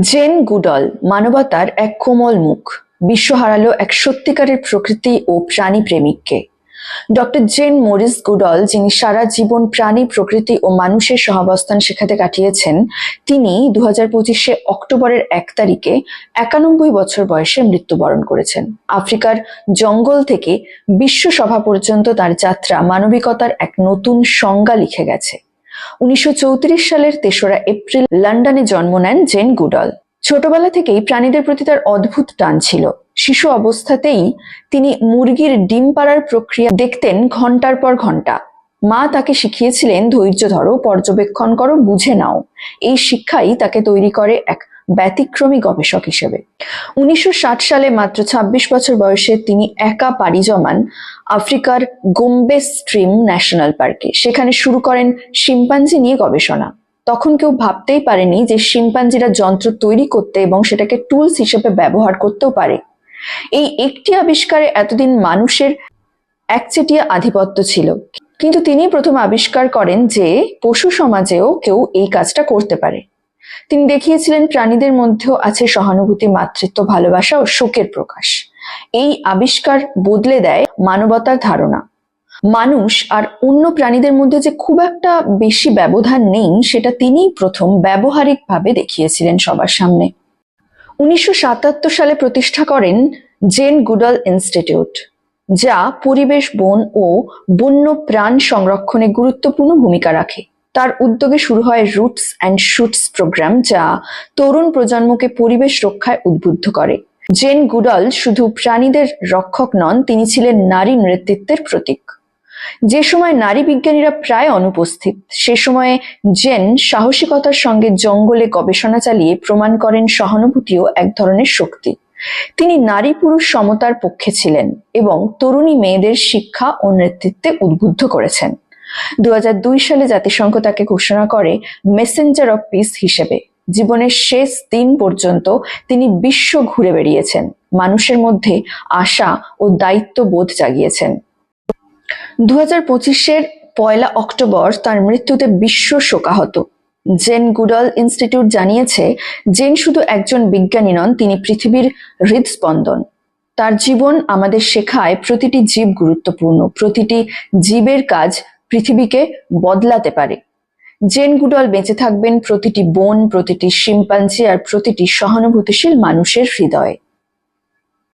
Gen Goodall মানবতার এক কোমল মুখ, বিশ্ব হারালো এক সত্যিকারের প্রকৃতি ও প্রাণী প্রেমিককে। ডক্টর জেন মরিস গুডল, যিনি সারা জীবন প্রাণী, প্রকৃতি ও মানুষের সহাবস্থান শেখাতে কাটিয়েছেন, তিনি দু হাজার পঁচিশে অক্টোবরের এক তারিখে একানব্বই বছর বয়সে মৃত্যুবরণ করেছেন। আফ্রিকার জঙ্গল থেকে বিশ্ব সভা পর্যন্ত তার যাত্রা মানবিকতার এক নতুন সংজ্ঞা লিখে গেছে। উনিশশো সালের তেসরা এপ্রিল লন্ডনে জন্ম নেন জেন গুডল। ছোটবেলা থেকেই প্রাণীদের প্রতি তার অদ্ভুত টান ছিল। শিশু অবস্থাতেই তিনি মুরগির ডিম পাড়ার প্রক্রিয়া দেখতেন ঘণ্টার পর ঘণ্টা। মা তাকে শিখিয়েছিলেন, ধৈর্য ধরো, পর্যবেক্ষণ করো, বুঝে নাও। এই শিক্ষাই তাকে তৈরি করে এক ব্যতিক্রমী গবেষক হিসেবে। উনিশশো ষাট সালে মাত্র ২৬ বছর বয়সে তিনি একা পাড়ি জমান আফ্রিকার গোম্বে স্ট্রিম ন্যাশনাল পার্কে। সেখানে শুরু করেন শিম্পাঞ্জি নিয়ে গবেষণা। তখন কেউ ভাবতেই পারেনি যে শিম্পাঞ্জিরা যন্ত্র তৈরি করতে এবং সেটাকে টুলস হিসেবে ব্যবহার করতেও পারে। এই একটি আবিষ্কারে এতদিন মানুষের একচেটিয়া আধিপত্য ছিল। কিন্তু তিনি প্রথম আবিষ্কার করেন যে পশু সমাজেও কেউ এই কাজটা করতে পারে। তিনি দেখিয়েছিলেন প্রাণীদের মধ্যেও আছে সহানুভূতি, মাতৃত্ব, ভালোবাসা ও শোকের প্রকাশ। এই আবিষ্কার বদলে দেয় মানবতার ধারণা। মানুষ আর অন্য প্রাণীদের মধ্যে যে খুব একটা বেশি ব্যবধান নেই, সেটা তিনিই প্রথম ব্যবহারিকভাবে দেখিয়েছিলেন সবার সামনে। উনিশশো সাতাত্তর সালে প্রতিষ্ঠা করেন জেন গুডল ইনস্টিটিউট, যা পরিবেশ, বন ও বন্য প্রাণ সংরক্ষণে গুরুত্বপূর্ণ ভূমিকা রাখে। তার উদ্যোগে শুরু হয় রুটস অ্যান্ড শুটস প্রোগ্রাম, যা তরুণ প্রজন্মকে পরিবেশ রক্ষায় উদ্বুদ্ধ করে। জেন গুডল শুধু প্রাণীদের রক্ষক নন, তিনি ছিলেন নারী নেতৃত্বের প্রতীক। যে সময় নারী বিজ্ঞানীরা প্রায় অনুপস্থিত, সে সময়ে জেন সাহসিকতার সঙ্গে জঙ্গলে গবেষণা চালিয়ে প্রমাণ করেন সহানুভূতিও এক ধরনের শক্তি। তিনি নারী পুরুষ সমতার পক্ষে ছিলেন এবং তরুণী মেয়েদের শিক্ষা ও নেতৃত্বে উদ্বুদ্ধ করেছেন। দু হাজার দুই সালে জাতিসংঘ তাকে ঘোষণা করে মেসেঞ্জার অফ পিস হিসেবে। জীবনের শেষ দিন পর্যন্ত তিনি বিশ্ব ঘুরে বেরিয়েছেন মানুষের মধ্যে আশা ও দায়িত্ববোধ জাগিয়েছেন। দু হাজার পঁচিশের পয়লা অক্টোবর তার মৃত্যুতে বিশ্ব শোকাহত। জেন গুডল ইনস্টিটিউট জানিয়েছে, জেন শুধু একজন বিজ্ঞানী নন, তিনি পৃথিবীর হৃদস্পন্দন। তার জীবন আমাদের শেখায় প্রতিটি জীব গুরুত্বপূর্ণ, প্রতিটি জীবের কাজ পৃথিবীকে বদলাতে পারে। জেন গুডল বেঁচে থাকবেন প্রতিটি বোন, প্রতিটি শিম্পাঞ্জি আর প্রতিটি সহানুভূতিশীল মানুষের হৃদয়ে।